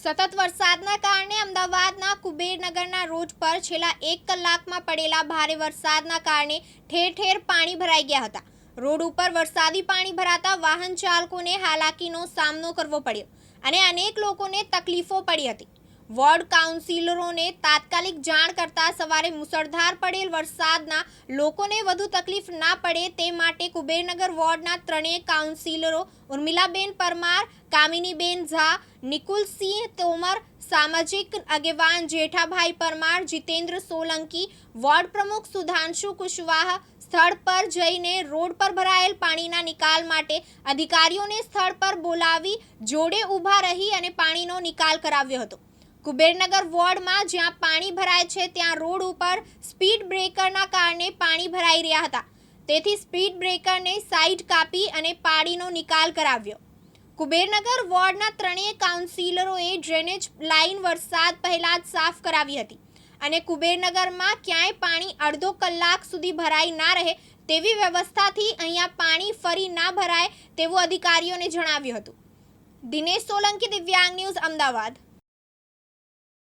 સતત વરસાદના કારણે અમદાવાદના કુબેરનગરના રોડ પર છેલ્લા એક કલાકમાં પડેલા ભારે વરસાદના કારણે ઠેર ઠેર પાણી ભરાઈ ગયા હતા. રોડ ઉપર વરસાદી પાણી ભરાતા વાહન ચાલકોને હાલાકીનો સામનો કરવો પડ્યો અને અનેક લોકોને તકલીફો પડી હતી. વોર્ડ કાઉન્સિલરોને તાત્કાલિક જાણ કરતા સવારે મુસળધાર પડેલ વરસાદના લોકોને વધુ તકલીફ ના પડે તે માટે કુબેરનગર વોર્ડના ત્રણેય કાઉન્સિલરો ઉર્મિલાબેન પરમાર, કામિનીબેન ઝા, નિકુલસિંહ તોમર, સામાજિક આગેવાન જેઠાભાઈ પરમાર, જીતેન્દ્ર સોલંકી, વોર્ડ પ્રમુખ સુધાંશુ કુશવાહ સ્થળ પર જઈને રોડ પર ભરાયેલ પાણીના નિકાલ માટે અધિકારીઓને સ્થળ પર બોલાવી જોડે ઊભા રહી અને પાણીનો નિકાલ કરાવ્યો હતો. કુબેરનગર વોર્ડમાં જ્યાં પાણી ભરાય છે, ત્યાં રોડ ઉપર સ્પીડ બ્રેકરના કારણે પાણી ભરાઈ રહ્યા હતા. તેથી સ્પીડ બ્રેકરને સાઈડ કાપી અને પાણીનો નિકાલ કરાવ્યો. કુબેરનગર વોર્ડના ત્રણેય કાઉન્સિલરોએ ડ્રેનેજ લાઇન વરસાદ પહેલા જ સાફ કરાવી હતી અને કુબેરનગરમાં ક્યાંય પાણી અડધો કલાક સુધી ભરાઈ ના રહે તેવી વ્યવસ્થાથી અહીંયા પાણી ફરી ના ભરાય તેવું અધિકારીઓને જણાવ્યું હતું. દિનેશ સોલંકી, દિવ્યાંગ ન્યૂઝ, અમદાવાદ.